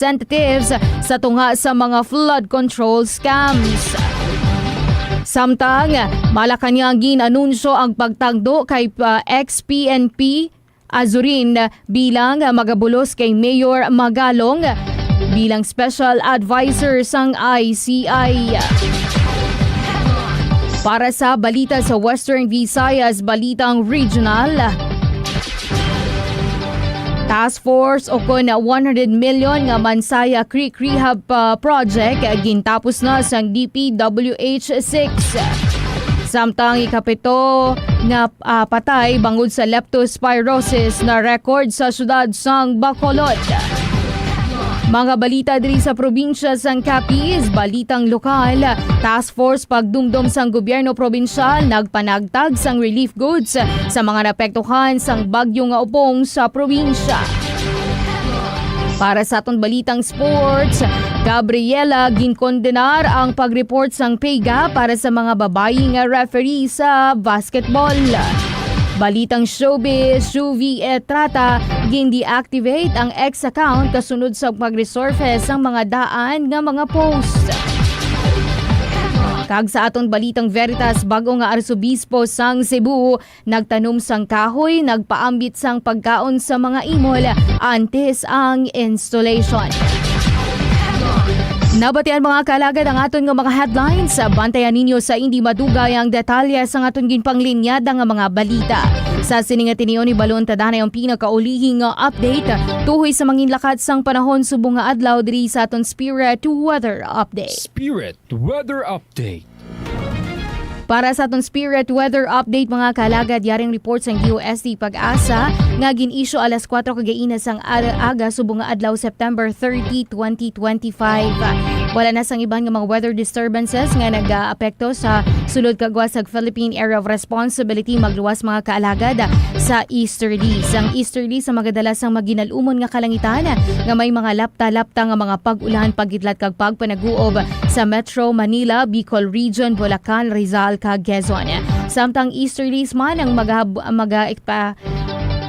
representatives sa tunga sa mga flood control scams. Samtang Malacanang ginanunsyo ang pagtagdo kay uh, ex-PNP Azurin bilang magabulos kay Mayor Magalong bilang special advisor sang ICI. Para sa balita sa Western Visayas, Balitang Regional, Task Force o kun 100 million nga Mansaya Creek Rehab uh, Project gintapos na sang DPWH 6. Samtang ikapito nga uh, patay bangod sa leptospirosis na record sa syudad sang Bacolod. Mga balita diri sa probinsya sang Capiz, balitang lokal, Task Force pagdumdum sang gobyerno probinsyal nagpanagtag sang relief goods sa mga napektuhan sang bagyo nga upong sa probinsya. Para sa aton balitang sports, Gabriela ginkondenar ang pag-report sang payga para sa mga babayi referee sa basketball. Balitang showbiz, Shuvi Etrata, gin-deactivate ang ex account kasunod sa pag-resurface ang mga daan nga mga post. Kag sa aton balitang Veritas, bago nga arsobispo sang Cebu, nagtanom sang kahoy, nagpaambit sang pagkaon sa mga imol antes ang installation. Nabatian mga kalagad ang aton nga mga headlines. Bantayan ninyo sa hindi madugay ang detalye sa aton ginpanglinyada nga mga balita. Sa sininga tiniyo ni Balon tadanay ang pinakaulihing nga update tuhoy sa mangin lakad sang panahon subong nga adlaw diri sa aton Spirit Weather Update. Spirit Weather Update. Para sa atong Spirit Weather Update mga kalagad, yaring report sa USD Pag-asa nga gin-issue alas 4 kagaina sang aga subong nga adlaw September 30, 2025. Wala na sang iban nga mga weather disturbances nga nag-aapekto sa sulod kagwa sa Philippine Area of Responsibility magluwas mga kaalagad sa easterlies. Ang easterlies sa magadala sang maginalumon nga kalangitan nga may mga lapta-lapta nga mga pag-ulan, pagidlat kag pagpanaguob sa Metro Manila, Bicol Region, Bulacan, Rizal kag Quezon. Samtang easterlies man ang mag mag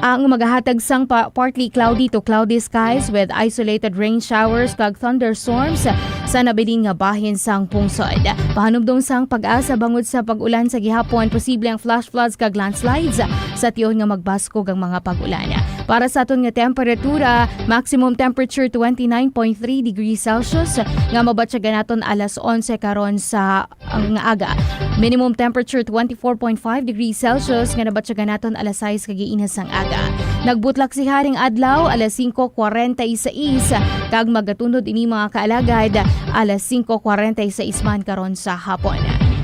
ang magahatag sang pa- partly cloudy to cloudy skies with isolated rain showers kag thunderstorms sa nabilin nga bahin sang pungsod. Pahanumdong sang pag-asa bangod sa pag-ulan sa gihapon, posible ang flash floods kag landslides sa tiyon nga magbaskog ang mga pag-ulan. Para sa aton nga temperatura, maximum temperature 29.3 degrees Celsius nga mabatyagan naton alas 11 karon sa ang aga. Minimum temperature 24.5 degrees Celsius nga nabatyagan naton alas 6 kagiinas sang aga. Nagbutlak si Haring Adlaw alas 5.46 kag magatunod ini mga kaalagad alas 5.46 man karon sa hapon.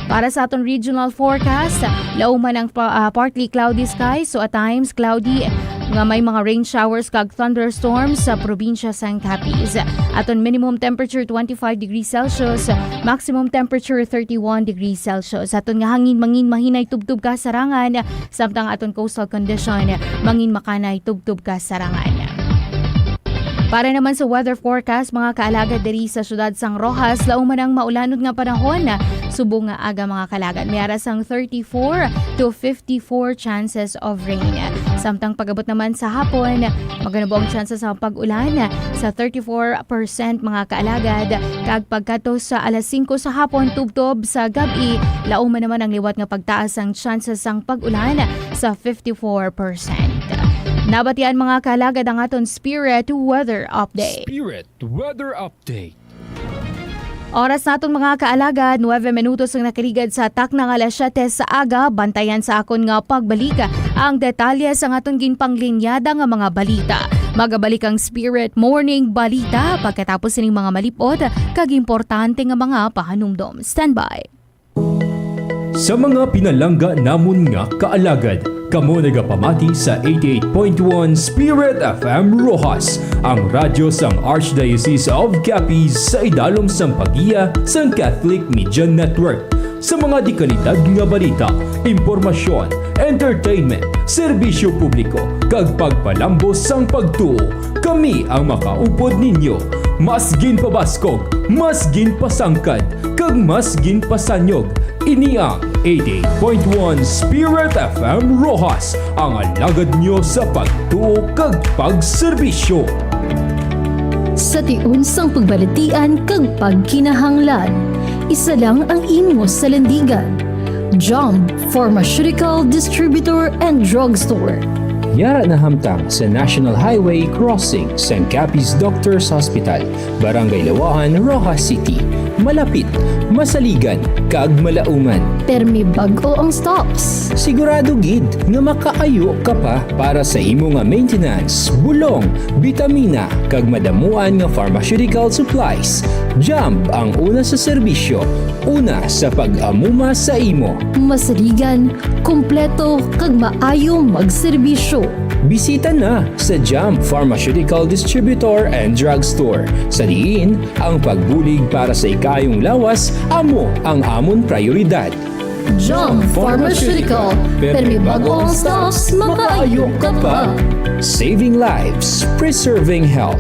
Para sa aton regional forecast, lauman ang ah, partly cloudy skies so at times cloudy nga may mga rain showers kag thunderstorms sa probinsya sang Capiz. Aton minimum temperature 25 degrees Celsius, maximum temperature 31 degrees Celsius. Aton nga hangin mangin mahinay tubtub ka sarangan, samtang aton coastal condition mangin makanay tubtub ka sarangan. Para naman sa weather forecast, mga kaalagad diri sa syudad sang Rojas, lauman ang maulanod nga panahon na subong nga aga mga kalagad. May aras ang 34 to 54 chances of rain. Samtang pagabot naman sa hapon, maganabo ang chances sa pag-ulan sa 34% mga kaalagad. Kag pagkato sa alas 5 sa hapon, tubtob sa gabi, lauman naman ang liwat nga pagtaas ang chances sang pag-ulan sa 54%. Nabatian mga kalagad ang aton Spirit Weather Update. Spirit Weather Update. Oras natong mga kaalagad, 9 minutos ang nakiligad sa atak ng alas 7 sa aga, bantayan sa akon nga pagbalik ang detalye sa aton ginpanglinyada nga mga balita. Magabalik ang Spirit Morning Balita pagkatapos sining mga malipot kag importante nga mga pahanumdom. Standby. Sa mga pinalangga namon nga kaalagad, kamo nagapamati sa 88.1 Spirit FM Rojas, ang radyo sang Archdiocese of Capiz sa idalom sang pagiya sang Catholic Media Network. Sa mga di kalidad nga balita, impormasyon, entertainment, serbisyo publiko, kag pagpalambos sang pagtuo, kami ang makaupod ninyo. Mas gin pabaskog, mas gin pasangkad, kag mas gin pasanyog. Ini ang 88.1 Spirit FM Rojas, ang alagad nyo sa pagtuo kag pagserbisyo. Sa tiun sang pagbalatian kag pagkinahanglan, isa lang ang imo sa landigan. Jump Pharmaceutical Distributor and Drugstore. Yara na hamtang sa National Highway Crossing, St. Capi's Doctors Hospital, Barangay Lawahan, Rojas City. Malapit, masaligan, kag malauman. Permi bag-o ang stocks. Sigurado gid nga makaayo ka pa para sa imo nga maintenance, bulong, bitamina, kag madamuan nga pharmaceutical supplies. Jump ang una sa serbisyo, una sa pag-amuma sa imo. Masaligan, kompleto kag maayo magserbisyo. Bisita na sa Jump Pharmaceutical Distributor and Drugstore. Sa diin, ang pagbulig para sa ikayong lawas, amo ang amon prioridad. Jump Pharmaceutical. Permi bag-o ang stocks, makaayo ka pa. Saving lives, preserving health.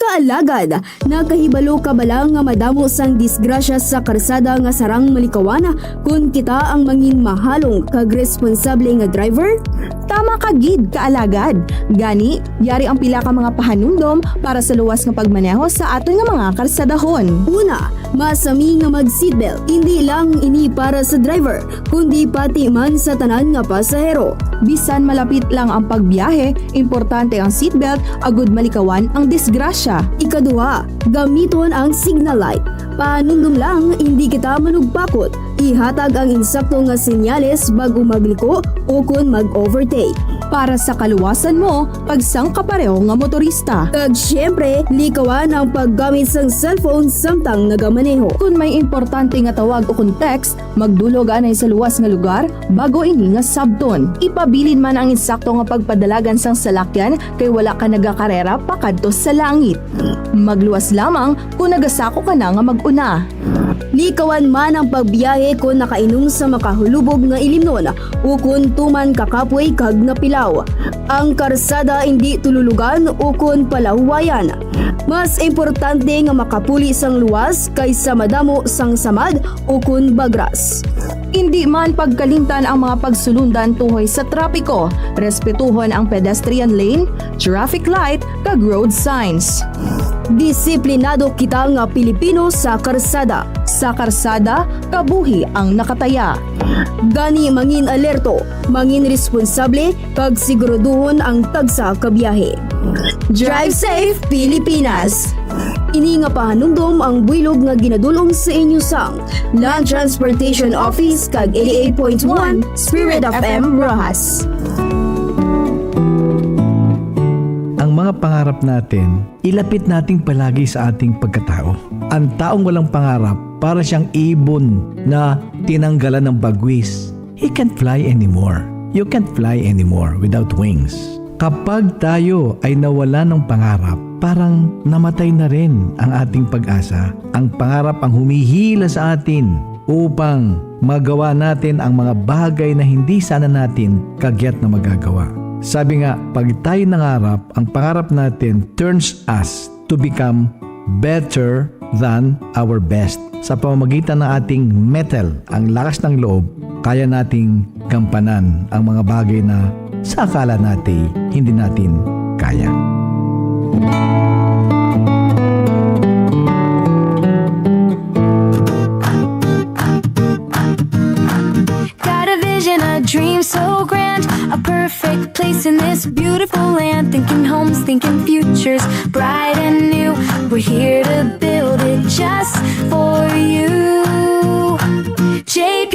Kaalagad, nakahibalo ka balang nga madamo sang disgrasya sa karsada nga sarang malikawan kung kita ang mangin mahalong kag responsable nga driver? Tama ka gid kaalagad. Gani, yari ang pila ka mga pahanumdom para sa luwas nga pagmaneho sa aton nga mga karsadahon. Una, masami nga mag-seatbelt. Hindi lang ini para sa driver, kundi pati man sa tanan nga pasahero. Bisan malapit lang ang pagbiyahe, importante ang seatbelt agud malikawan ang disgrasya. Ikaduha, gamiton ang signal light. Panundom lang, hindi kita manugpakot. Ihatag ang insakto nga senyales bago magliko o kung mag-overtake. Para sa kaluwasan mo, pagsang kapareho nga motorista. Kag syempre, likawan ang paggamit sang cellphone samtang nagamaneho. Kung may importante nga tawag o kung text, magdulog anay sa luwas nga lugar bago ini nga sabton. Ipabilin man ang insakto nga pagpadalagan sang salakyan kay wala ka nagakarera pakadto sa langit. Magluwas lamang kung nagasako ka na nga maguna. Likawan man ang pagbiyahe kung nakainom sa makahulubog nga ilimnon o kung tuman kakapoy kag napilaw. Ang karsada hindi tululugan kung palahuwayan. Mas importante nga makapuli sang luwas kaysa madamo sang samad kung bagras. Hindi man pagkalimtan ang mga pagsulundan tuhoy sa trapiko, respetuhon ang pedestrian lane, traffic light, kag road signs. Disiplinado kita nga Pilipino sa karsada. Sa karsada, kabuhi ang nakataya. Gani mangin alerto, mangin responsable, kag siguraduhon ang tagsa kabiyahe. Drive safe Pilipinas! Ini nga pahanumdom ang builog nga ginadulong sa inyo sang Land Transportation Office kag 88.1 Spirit FM Rojas. Ang mga pangarap natin, ilapit nating palagi sa ating pagkatao. Ang taong walang pangarap, para siyang ibon na tinanggalan ng bagwis. He can't fly anymore. You can't fly anymore without wings. Kapag tayo ay nawala ng pangarap, parang namatay na rin ang ating pag-asa. Ang pangarap ang humihila sa atin upang magawa natin ang mga bagay na hindi sana natin kagyat na magagawa. Sabi nga, pag tayo nangarap, ang pangarap natin turns us to become better than our best. Sa pamamagitan ng ating metal, ang lakas ng loob, kaya nating gampanan ang mga bagay na sa akala natin hindi natin kaya. Got a vision, a dream so grand, a place in this beautiful land. Thinking homes, thinking futures, bright and new. We're here to build it just for you. JP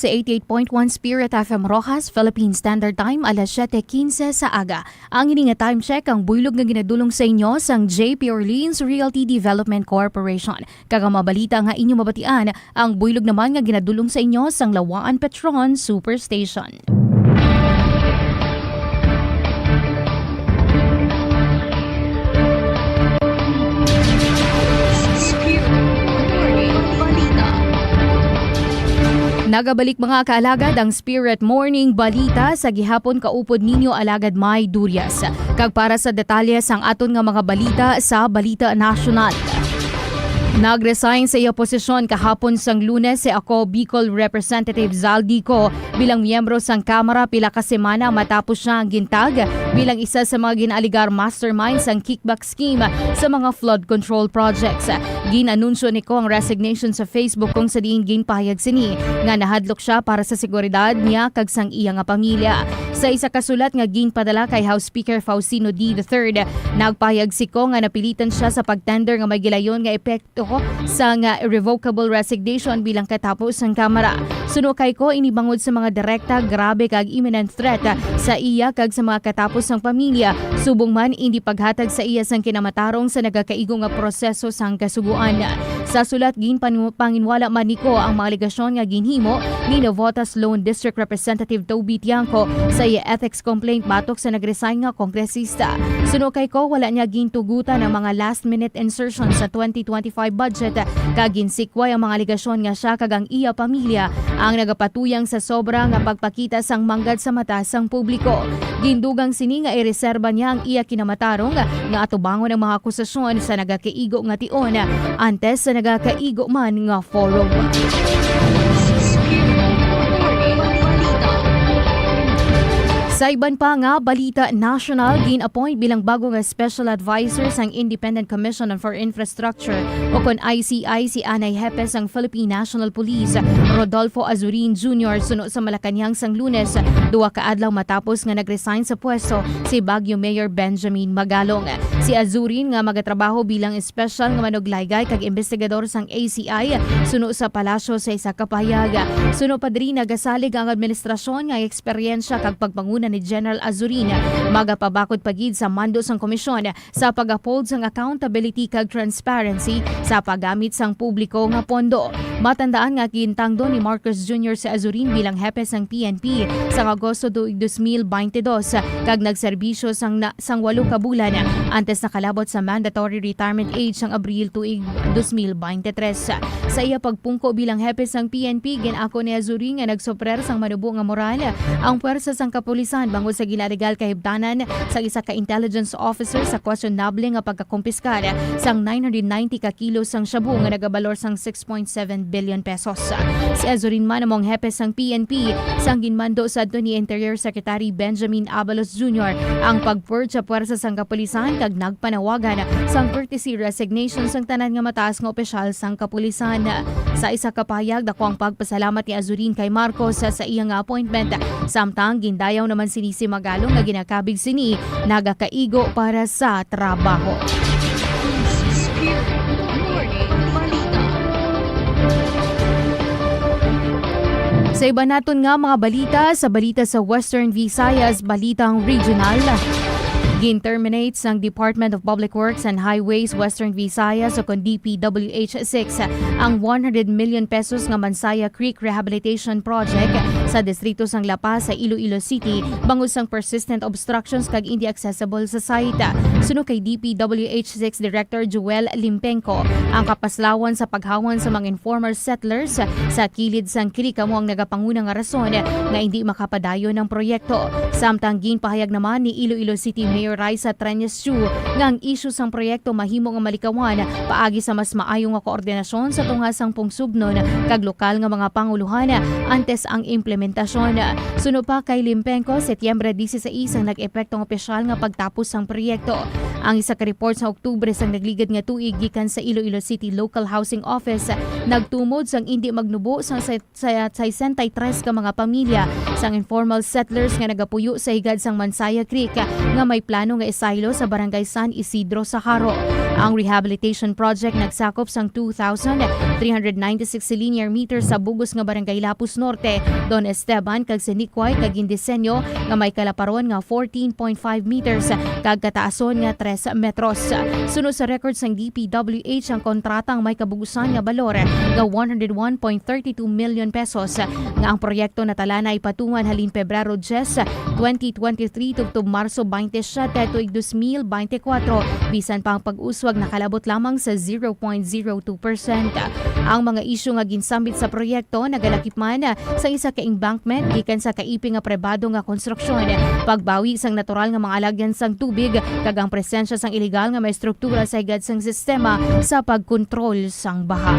sa 88.1 Spirit FM Rojas, Philippine Standard Time, alas 7.15 sa aga. Ang ini nga time check ang buylog nga ginadulong sa inyo sang JP Orleans Realty Development Corporation. Kagamabalita nga inyo mabatian, ang buylog naman nga ginadulong sa inyo sang Lawaan Petron Superstation. Nagabalik mga kaalagad ang Spirit Morning Balita sa gihapon kaupod ninyo alagad May Durias. Kag para sa detalye sang aton nga mga balita sa Balita National. Nagresign sa iya posisyon kahapon sang lunes si ako Bicol Representative Zaldico bilang miyembro sang Kamara pila ka semana matapos siya ang gintag bilang isa sa mga ginaligar mastermind sang kickback scheme sa mga flood control projects. Ginanunsyo ni ko ang resignation sa Facebook kung sa diin ginpahayag sini nga nahadlok siya para sa seguridad niya kag sang iya nga pamilya. Sa isa kasulat nga ginpadala kay House Speaker Faustino D. III, nagpahayag si ko nga napilitan siya sa pagtender nga may gilayon nga epekto sa nga irrevocable resignation bilang katapos ng Kamara. Suno kay ko inibangod sa mga direkta grabe kag imminent threat sa iya kag sa mga katapos ng pamilya subong man hindi paghatag sa iya sang kinamatarong sa nagakaigo nga proseso sang kasuguan. Sa sulat gin panginwala man niko ang mga aligasyon nga ginhimo ni Novotas Lone District Representative Toby Tiangco sa iya ethics complaint batok sa nagresign nga kongresista. Suno kay ko wala niya gintugutan ang mga last minute insertion sa 2025 budget kag ginsikway ang mga aligasyon nga siya kag ang iya pamilya ang nagapatuyang sa sobra nga pagpakita sang manggad sa mata sang publiko. Gindugang sini nga ireserba niya ang iya kinamatarong nga atubangon ang mga akusasyon sa nagakaigo nga tion antes sa nagakaigo man nga forum. Sa iban pa nga balita national gin-appoint bilang bago nga special advisor sang Independent Commission for Infrastructure o kon ICI si Anay Hepes ang Philippine National Police Rodolfo Azurin Jr. suno sa Malacanang sang Lunes duwa ka adlaw matapos nga nagresign sa pwesto si Baguio Mayor Benjamin Magalong. Si Azurin nga magatrabaho bilang special nga manuglaygay kag investigador sang ACI suno sa palasyo sa isa ka pahayag. Suno pa diri nagasalig ang administrasyon nga eksperyensya kag pagpanguna ni General Azurin magapabakod pagid sa mando sang komisyon sa pag-uphold sang accountability kag transparency sa paggamit sang publiko nga pondo. Matandaan nga gintangdo ni Marcos Jr. sa Azurin bilang hepe sang PNP sa Agosto 2022 kag nagserbisyo sang na, sang walo ka bulan antes nakalabot sa mandatory retirement age sang Abril tuig 2023. Sa iya pagpungko bilang hepe sang PNP ginako ni Azurin nga nagsoprer sang manubo nga moral ang puwersa sang kapulisan bangod sa ginalegal kahibdanan sa isa ka intelligence officer sa questionable nga pagkakumpiskar sang 990 ka kilo sang shabu nga nagabalor sang 6.7 billion pesos. Si Azurin man among hepe sang PNP sang ginmando sa ni Interior Secretary Benjamin Abalos Jr. ang pagpurge sa puwersa sang kapulisan kag nagpanawagan sang courtesy resignation sang tanan nga mataas nga opisyal sang kapulisan. Sa isa ka pahayag dako ang pagpasalamat ni Azurin kay Marcos sa, iya nga appointment samtang gindayaw naman sini si Magalong nga ginakabig sini nagakaigo para sa trabaho. Sa iba naton nga mga balita, sa balita sa Western Visayas, balitang regional. Gin-terminate ang Department of Public Works and Highways Western Visayas o kon DPWH6 ang 100 million pesos nga Mansaya Creek Rehabilitation Project sa distrito sang La Paz sa Iloilo City bangod sang persistent obstructions kag hindi accessible sa site. Suno kay DPWH6 Director Joel Limpenko, ang kapaslawan sa paghawan sa mga informal settlers sa kilid sang creek amo ang nagapanguna nga rason nga hindi makapadayon ng proyekto. Samtang ginpahayag naman ni Iloilo City Mayor Raisa Trenes Chu nga ang issue sang proyekto mahimo nga malikawan paagi sa mas maayo nga koordinasyon sa tungasang pungsubnon kag lokal nga mga panguluhan antes ang implementasyon. Suno pa kay Limpenko, Setyembre 16 ang nag-epektong opisyal nga pagtapos sang proyekto. Ang isa ka report sa Oktubre sang nagligad nga tuig gikan sa Iloilo City Local Housing Office nagtumod sang hindi magnubo sa sa, sa 63 ka mga pamilya sang informal settlers nga nagapuyo sa higad sang Mansaya Creek nga may plano nga isaylo sa barangay San Isidro sa Haro. Ang rehabilitation project nagsakop sang 2,000 396 linear meters sa bugos nga barangay Lapus Norte, Don Esteban kag Sinikway kag gindisenyo nga may kalaparon nga 14.5 meters kag kataason nga 3 metros. Sunod sa records ng DPWH ang kontratang may kabugusan nga balor nga 101.32 million pesos nga ang proyekto na tala na ipatungan halin Pebrero 10, 2023 tugtog Marso 27 tuig 2024 bisan pa ang pag-uswag nakalabot lamang sa 0.02%. Ang mga isyu nga ginsambit sa proyekto nagalakip man sa isa ka embankment gikan sa kaiping nga pribado nga konstruksyon, pagbawi sang natural nga mga alagyan sang tubig kag ang presensya sang ilegal nga may struktura sa higad sang sistema sa pagkontrol sang baha.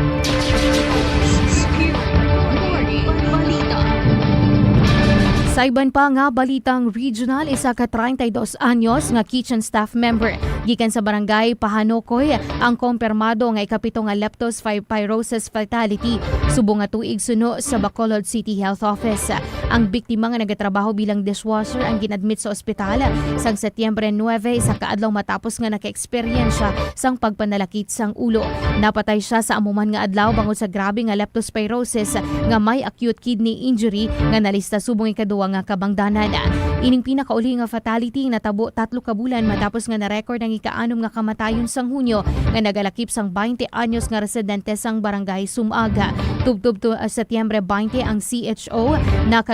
Sa iban pa nga balitang regional, isa ka 32 anyos nga kitchen staff member gikan sa barangay Pahanokoy ang kompirmado nga ikapito nga leptospirosis fatality subong nga tuig suno sa Bacolod City Health Office. Ang biktima nga nagatrabaho bilang dishwasher ang ginadmit sa ospital sang Setyembre 9 sa kaadlaw matapos nga naka-eksperyensya sang pagpanalakit sang ulo. Napatay siya sa amuman nga adlaw bangod sa grabe nga leptospirosis nga may acute kidney injury nga nalista subong ikaduwa nga kabangdanan. Ining pinakauli nga fatality nga tabo tatlo ka bulan matapos nga na-record ang ikaanom nga kamatayon sang Hunyo nga nagalakip sang 20 anyos nga residente sang barangay Sumaga. Tubtub to uh, Setyembre 20 ang CHO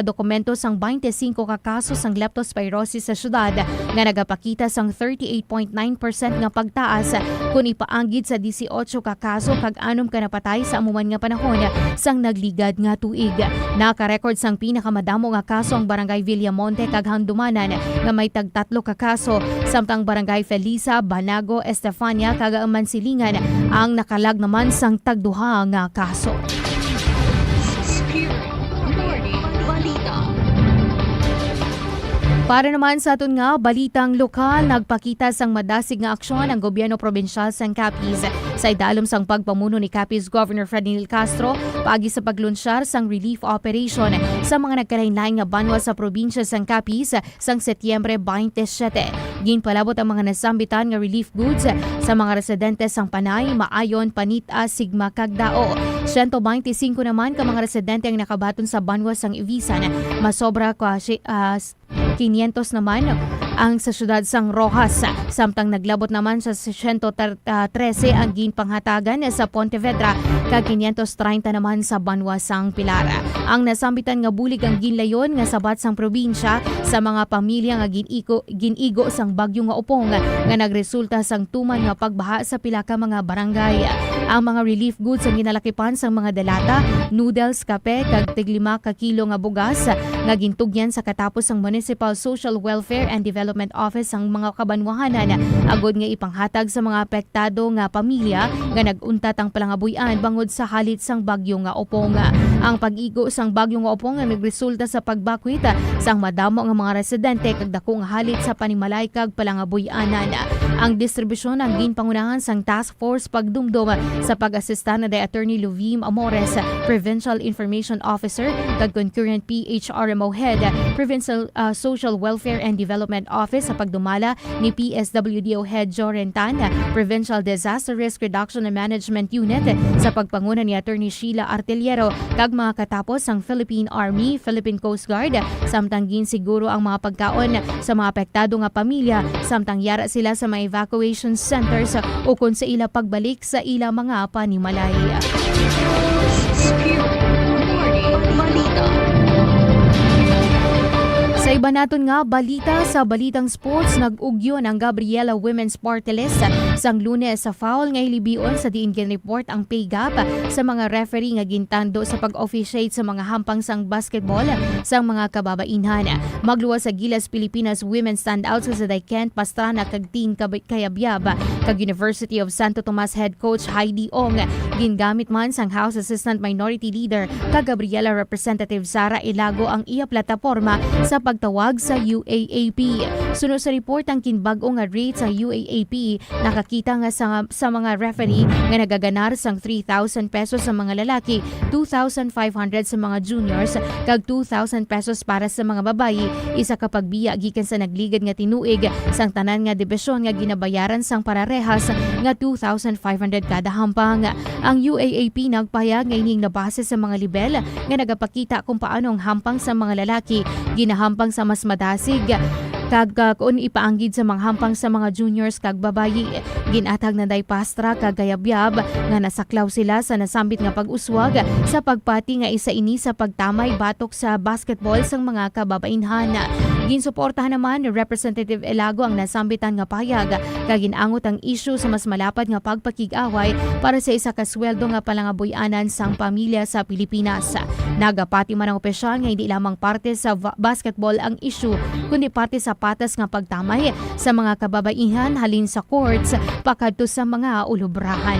nakadokumento sang 25 ka kaso sang leptospirosis sa syudad nga nagapakita sang 38.9% nga pagtaas kung ipaanggid sa 18 ka kaso kag anom ka napatay sa amuman nga panahon sang nagligad nga tuig. Naka-record sang pinakamadamo nga kaso ang barangay Villamonte kag Handumanan nga may tagtatlo ka kaso samtang barangay Felisa, Banago, Estefania kag Mansilingan ang nakalag naman sang tagduha nga kaso. Para naman sa aton nga balitang lokal, nagpakita sang madasig nga aksyon ang gobyerno probinsyal sang Capiz. Sa idalom sang pagpamuno ni Capiz Governor Fredinil Castro paagi sa paglunsyar sang relief operation. Sa mga nagkalain-lain nga banwa sa probinsya sang Capiz sang Setyembre 27. Ginpalabot ang mga nasambitan nga relief goods sa mga residente sang Panay, Maayon, Panita, Sigma, Kagdao. 125 naman ka mga residente ang nakabaton sa banwa sang Ibisan, masobra ka uh, 500 naman ang sa syudad sang Rojas. Samtang naglabot naman sa 113 ang ginpanghatagan sa Pontevedra kag 530 naman sa Banwa sang Pilara. Ang nasambitan nga bulig ang ginlayon nga sabat sang probinsya sa mga pamilya nga ginigo ginigo sang bagyo nga upong nga nagresulta sang tuman nga pagbaha sa pila ka mga barangay. Ang mga relief goods ang ginalakipan sang mga delata, noodles, kape kag tiglima ka kilo nga bugas nga gintugyan sa katapos sang Municipal Social Welfare and Development Office ang mga kabanwahanan agod nga ipanghatag sa mga apektado nga pamilya nga naguntat ang palangabuyan bangod sa halit sang bagyo nga opong. Ang pag-igo sang bagyo nga opong nagresulta sa pagbakwit sang madamo nga mga residente kag dako nga halit sa panimalay kag palangabuyanan. Ang distribusyon ang ginpangunahan sang Task Force Pagdumdum sa pag-asista na Attorney Luvim Amores, Provincial Information Officer kag concurrent PHRMO Head, Provincial uh, Social Welfare and Development Office sa pagdumala ni PSWDO Head Joren Tan, Provincial Disaster Risk Reduction and Management Unit sa pagpanguna ni Attorney Sheila Arteliero kag mga katapos ang Philippine Army, Philippine Coast Guard, samtang ginsiguro ang mga pagkaon sa mga apektado nga pamilya, samtang yara sila sa mga evacuation centers ukon sa ila pagbalik sa ila mga panimalay. Sa iba naton nga balita sa balitang sports nag-ugyo ng Gabriela Women's Party List sang Lunes sa foul nga ilibion sa diin report ang pay gap sa mga referee nga gintando sa pag-officiate sa mga hampang sang basketball sang mga kababainhan. Magluwas sa Gilas Pilipinas Women's Standouts sa Kent Pastrana kag Team Kayabyab kag University of Santo Tomas head coach Heidi Ong gingamit man sang House Assistant Minority Leader kag Gabriela Representative Sara Ilago ang iya plataporma sa pagtawag sa UAAP. Sunod sa report ang kinbag-o nga rate sa UAAP nakakita nga sa, sa mga referee nga nagaganar sang 3,000 pesos sa mga lalaki, 2,500 sa mga juniors, kag 2,000 pesos para sa mga babayi. Isa ka pagbiya gikan sa nagligad nga tinuig sang tanan nga dibisyon nga ginabayaran sang pararehas nga 2,500 kada hampang. Ang UAAP nagpahayag nga ining nabase sa mga libel nga nagapakita kung paano ang hampang sa mga lalaki ginahampang sa mas madasig kag kung ipaanggid sa mga hampang sa mga juniors kag babayi. Ginatag na day pastra kag gayabyab nga nasaklaw sila sa nasambit nga pag-uswag sa pagpati nga isa ini sa pagtamay batok sa basketball sang mga kababainhan. Ginsuportahan naman ni Representative Elago ang nasambitan nga payag kag ginangot ang issue sa mas malapad nga pagpakig-away para sa isa ka sweldo nga palangabuyanan sang pamilya sa Pilipinas. Nagapati man ang opisyal nga hindi lamang parte sa basketball ang issue kundi parte sa patas nga pagtamay sa mga kababaihan halin sa courts pakadto sa mga ulubrahan.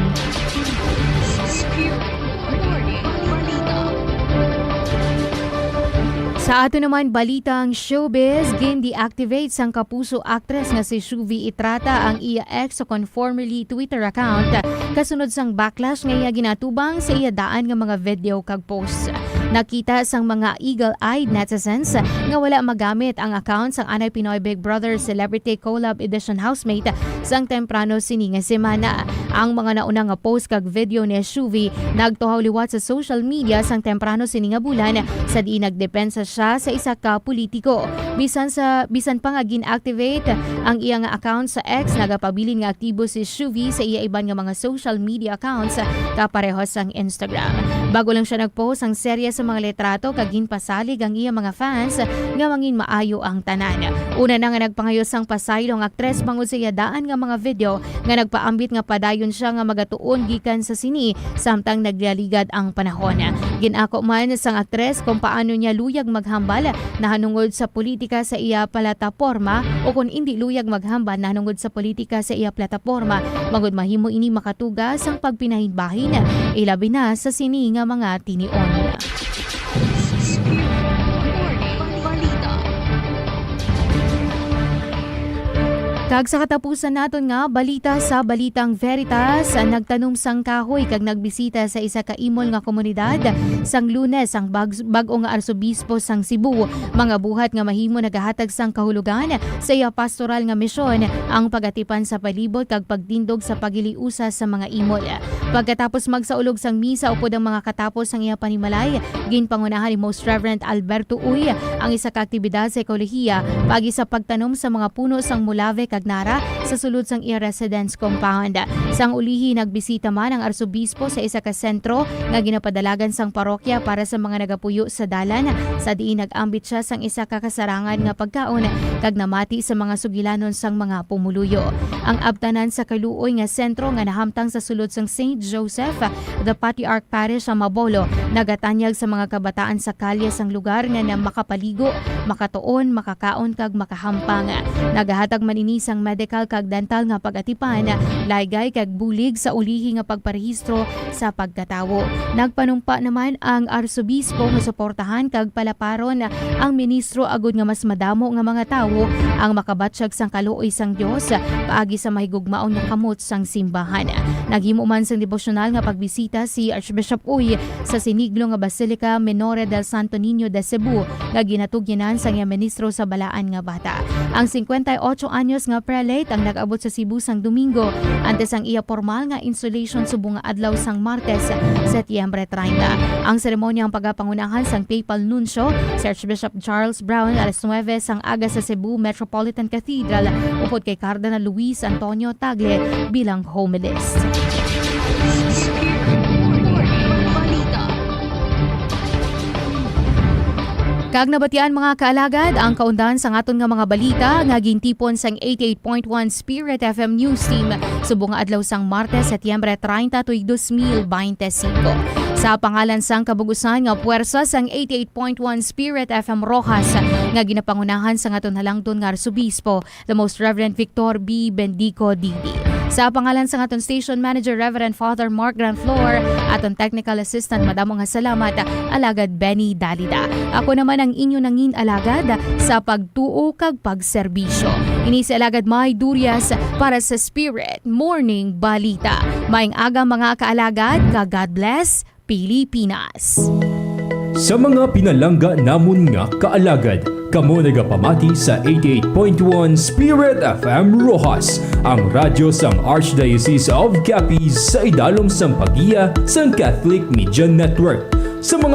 Sa ato naman balitang showbiz, gin deactivate sang kapuso actress nga si Shuvi Itrata ang iya ex sa conformally Twitter account kasunod sang backlash nga iya ginatubang sa iya daan nga mga video kag post. Nakita sang mga eagle-eyed netizens nga wala magamit ang account sang Anay Pinoy Big Brother Celebrity Collab Edition housemate sang temprano sini nga semana. Ang mga nauna nga post kag video ni Shuvi nagtuhaw liwat sa social media sang temprano sini nga bulan sa di nagdepensa siya sa isa ka politiko. Bisan sa bisan pa nga gin-activate ang iya nga account sa X nagapabilin nga aktibo si Shuvi sa iya iban nga mga social media accounts kaparehos sang Instagram. Bago lang siya nagpost ang serye sa mga litrato kag ginpasalig ang iya mga fans nga mangin maayo ang tanan. Una na nga nagpangayos ang pasaylo ang aktres bangod sa iya daan nga mga video nga nagpaambit nga padayon siya nga magatuon gikan sa sini samtang naglaligad ang panahon. Ginako man sang aktres kung paano niya luyag maghambal nahanungod sa politika sa iya plataporma o kung hindi luyag maghambal nahanungod sa politika sa iya plataporma magud mahimo ini makatuga sang pagpinahinbahin ilabi na sa sini nga mga tinion. Kag sa katapusan naton nga balita sa Balitang Veritas, nagtanom sang kahoy kag nagbisita sa isa ka imol nga komunidad sang Lunes ang bag bag-o nga arsobispo sang Cebu. Mga buhat nga mahimo nagahatag sang kahulugan sa iya pastoral nga misyon ang pagatipan sa palibot kag pagtindog sa pagiliusa sa mga imol. Pagkatapos magsaulog sang misa upod ang mga katapos sang iya panimalay, ginpangunahan ni Most Reverend Alberto Uy ang isa ka aktibidad sa ekolohiya pagi sa pagtanom sa mga puno sang mulave kag nara sa sulod sang iya residence compound. Sang ulihi nagbisita man ang arsobispo sa isa ka sentro nga ginapadalagan sang parokya para sa mga nagapuyo sa dalan sa diin nagambit siya sang isa ka kasarangan nga pagkaon kag namati sa mga sugilanon sang mga pumuluyo. Ang abtanan sa kaluoy nga sentro nga nahamtang sa sulod sang St. Joseph, the Patriarch Parish sa Mabolo, nagatanyag sa mga kabataan sa kalye sang lugar nga na makapaligo, makatuon, makakaon kag makahampang. Nagahatag man ini sang medical kag dental nga pagatipan, laygay kag bulig sa ulihi nga pagparehistro sa pagkatawo. Nagpanumpa naman ang arsobispo nga suportahan kag palaparon ang ministro agud nga mas madamo nga mga tawo ang makabatsyag sang kaluoy sang Dios paagi sa mahigugmaon nga kamot sang simbahan. Naghimo man sang devosyonal nga pagbisita si Archbishop Uy sa siniglo nga Basilica Menore del Santo Niño de Cebu nga ginatugyanan sang ministro sa balaan nga bata. Ang 58 anyos nga prelate ang nag-abot sa Cebu sang Domingo antes ang iya formal nga installation subong nga adlaw sang Martes, Setyembre 30. Ang seremonya ang pagapangunahan sang Papal Nuncio si Archbishop Charles Brown alas 9 sang aga sa Cebu Metropolitan Cathedral upod kay Cardinal Luis Antonio Tagle bilang homilist. Kag nabatian mga kaalagad ang kaundan sa aton nga mga balita nga gintipon sang 88.1 Spirit FM News Team subong adlaw sang Martes, Setyembre 30 tuig 2025. Sa pangalan sang kabugusan nga puwersa sang 88.1 Spirit FM Rojas nga ginapangunahan sa aton halangton nga arsobispo, the Most Reverend Victor B. Bendico Didi. Sa pangalan sa aton station manager Reverend Father Mark Granflor aton technical assistant madamo nga salamat alagad Benny Dalida. Ako naman ang inyo nangin alagad sa pagtuo kag pagserbisyo. Ini si alagad May Durias para sa Spirit Morning Balita. Maing aga mga kaalagad, ka God bless Pilipinas. Sa mga pinalangga namon nga kaalagad, kamo nagapamati sa 88.1 Spirit FM Rojas, ang radyo sang Archdiocese of Capiz sa idalom sang pagiya sang Catholic Media Network. Sa mga